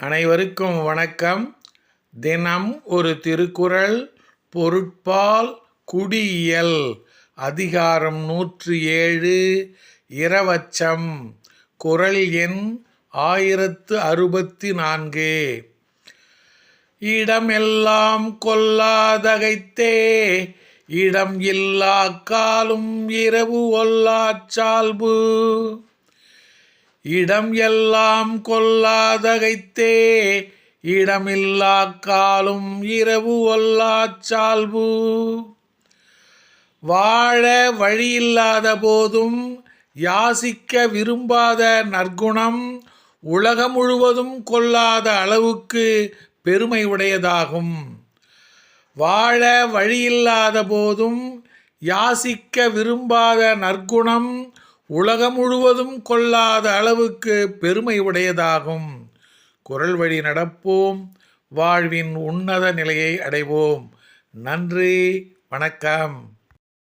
அனைவருக்கும் வணக்கம். தினம் ஒரு திருக்குறள் பொருட்பால் குடியியல் அதிகாரம் நூற்று ஏழு இரவச்சம் குரல் எண் ஆயிரத்து அறுபத்தி நான்கு. இடமெல்லாம் கொல்லாதகைத்தே இடம் இல்லா காலும் இரவு ஒல்லாச்சால்பு இடம் எல்லாம் கொல்லாதகைத்தே இடமில்லா காலும் இரவு ஒல்லா சால்பு வாழ வழியில்லாத போதும் யாசிக்க விரும்பாத நற்குணம் உலகம் முழுவதும் கொல்லாத அளவுக்கு பெருமை உடையதாகும் வாழ வழியில்லாத போதும் யாசிக்க விரும்பாத நற்குணம் உலகம் முழுவதும் கொள்ளாத அளவுக்கு பெருமை உடையதாகும். குரல் வழி நடப்போம். வாழ்வின் உன்னத நிலையை அடைவோம். நன்றி. வணக்கம்.